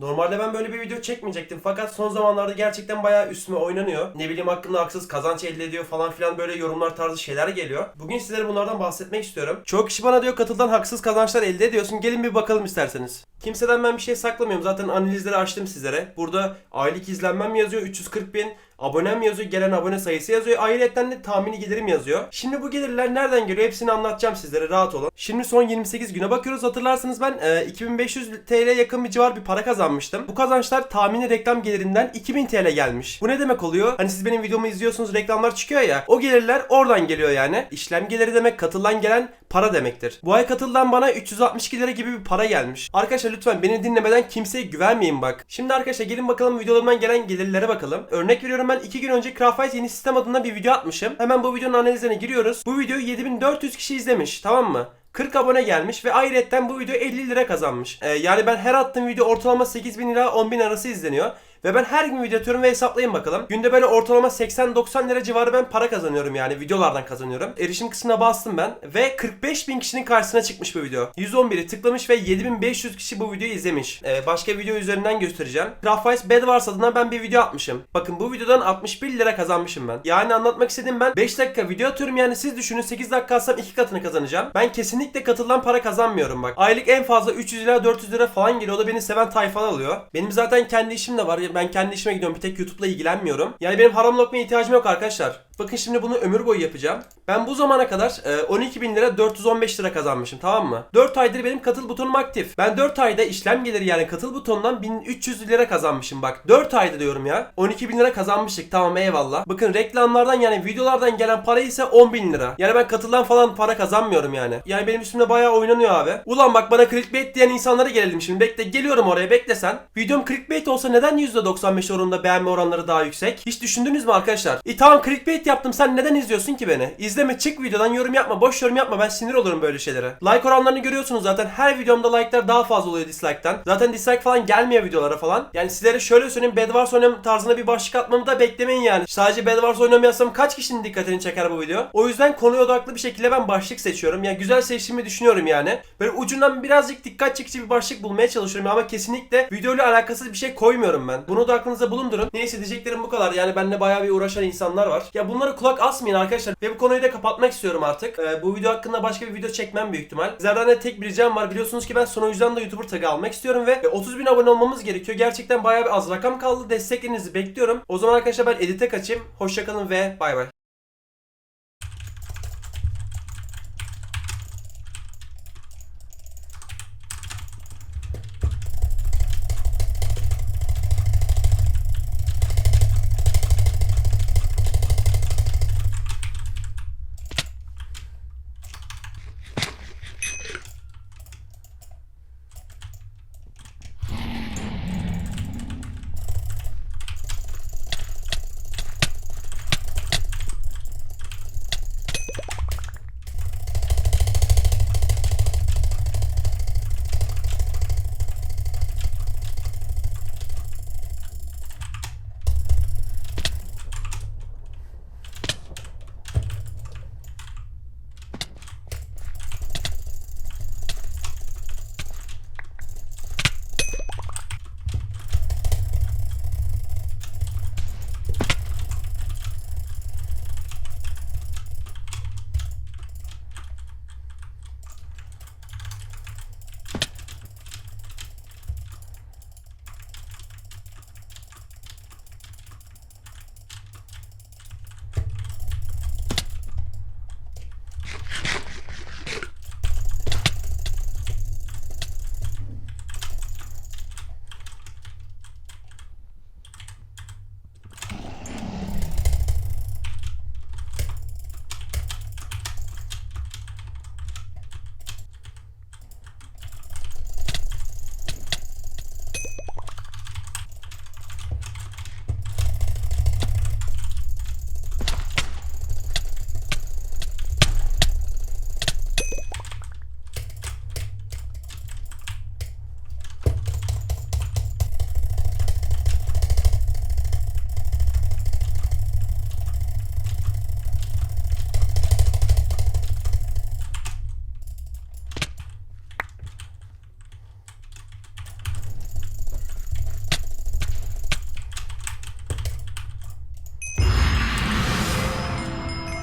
Normalde ben böyle bir video çekmeyecektim fakat son zamanlarda gerçekten bayağı üstüme oynanıyor. Ne bileyim hakkında haksız kazanç elde ediyor falan filan böyle yorumlar tarzı şeyler geliyor. Bugün sizlere bunlardan bahsetmek istiyorum. Çok kişi bana diyor katıldan haksız kazançlar elde ediyorsun. Gelin bir bakalım isterseniz. Kimseden ben bir şey saklamıyorum. Zaten analizleri açtım sizlere. Burada aylık izlenmem yazıyor 340 bin. Abonem yazıyor, gelen abone sayısı yazıyor. Ayrıca de tahmini gelirim yazıyor. Şimdi bu gelirler nereden geliyor? Hepsini anlatacağım sizlere. Rahat olun. Şimdi son 28 güne bakıyoruz. Hatırlarsanız ben e, 2500 TL yakın bir civar bir para kazanmıştım. Bu kazançlar tahmini reklam gelirinden 2000 TL gelmiş. Bu ne demek oluyor? Hani siz benim videomu izliyorsunuz, reklamlar çıkıyor ya. O gelirler oradan geliyor yani. İşlem geliri demek katılan gelen para demektir. Bu ay katıldan bana 362 lira gibi bir para gelmiş. Arkadaşlar lütfen beni dinlemeden kimseye güvenmeyin bak. Şimdi arkadaşlar gelin bakalım videolarımdan gelen gelirlere bakalım. Örnek veriyorum ben 2 gün önce Craftwise yeni sistem adında bir video atmışım. Hemen bu videonun analizine giriyoruz. Bu videoyu 7400 kişi izlemiş tamam mı? 40 abone gelmiş ve ayrıca bu video 50 lira kazanmış. Ee, yani ben her attığım video ortalama 8000 lira 10.000 arası izleniyor. Ve ben her gün video atıyorum ve hesaplayın bakalım. Günde böyle ortalama 80-90 lira civarı ben para kazanıyorum yani videolardan kazanıyorum. Erişim kısmına bastım ben ve 45 bin kişinin karşısına çıkmış bu video. 111'i tıklamış ve 7500 kişi bu videoyu izlemiş. Ee, başka video üzerinden göstereceğim. Craftwise Bedwars adına ben bir video atmışım. Bakın bu videodan 61 lira kazanmışım ben. Yani anlatmak istediğim ben 5 dakika video atıyorum yani siz düşünün 8 dakika atsam 2 katını kazanacağım. Ben kesinlikle katılan para kazanmıyorum bak. Aylık en fazla 300 lira 400 lira falan geliyor. O da beni seven tayfalar alıyor. Benim zaten kendi işim de var. Ben kendi işime gidiyorum. Bir tek YouTube'la ilgilenmiyorum. Yani benim haram lokmaya ihtiyacım yok arkadaşlar. Bakın şimdi bunu ömür boyu yapacağım. Ben bu zamana kadar e, 12 bin lira 415 lira kazanmışım tamam mı? 4 aydır benim katıl butonum aktif. Ben 4 ayda işlem geliri yani katıl butonundan 1300 lira kazanmışım bak. 4 ayda diyorum ya. 12 bin lira kazanmıştık tamam eyvallah. Bakın reklamlardan yani videolardan gelen para ise 10 bin lira. Yani ben katıldan falan para kazanmıyorum yani. Yani benim üstümde bayağı oynanıyor abi. Ulan bak bana clickbait diyen insanlara gelelim şimdi. Bekle geliyorum oraya bekle sen. Videom clickbait olsa neden %95 oranında beğenme oranları daha yüksek? Hiç düşündünüz mü arkadaşlar? E tamam clickbait yaptım sen neden izliyorsun ki beni? İzleme çık videodan yorum yapma boş yorum yapma ben sinir olurum böyle şeylere. Like oranlarını görüyorsunuz zaten her videomda like'lar daha fazla oluyor dislike'tan. Zaten dislike falan gelmiyor videolara falan. Yani sizlere şöyle söyleyeyim Bed Wars oynam tarzına bir başlık atmamı da beklemeyin yani. Sadece Bed Wars oynamayasam kaç kişinin dikkatini çeker bu video? O yüzden konuya odaklı bir şekilde ben başlık seçiyorum. Yani güzel seçtiğimi düşünüyorum yani. Böyle ucundan birazcık dikkat çekici bir başlık bulmaya çalışıyorum ama kesinlikle videoyla alakasız bir şey koymuyorum ben. Bunu da aklınıza bulundurun. Neyse diyeceklerim bu kadar. Yani benimle bayağı bir uğraşan insanlar var. Ya bunları kulak asmayın arkadaşlar. Ve bu konuyu da kapatmak istiyorum artık. Ee, bu video hakkında başka bir video çekmem büyük ihtimal. Sizlerden de tek bir ricam var. Biliyorsunuz ki ben son o yüzden de YouTuber tagı almak istiyorum ve e, 30 bin abone olmamız gerekiyor. Gerçekten bayağı bir az rakam kaldı. Desteklerinizi bekliyorum. O zaman arkadaşlar ben edite kaçayım. Hoşçakalın ve bay bay.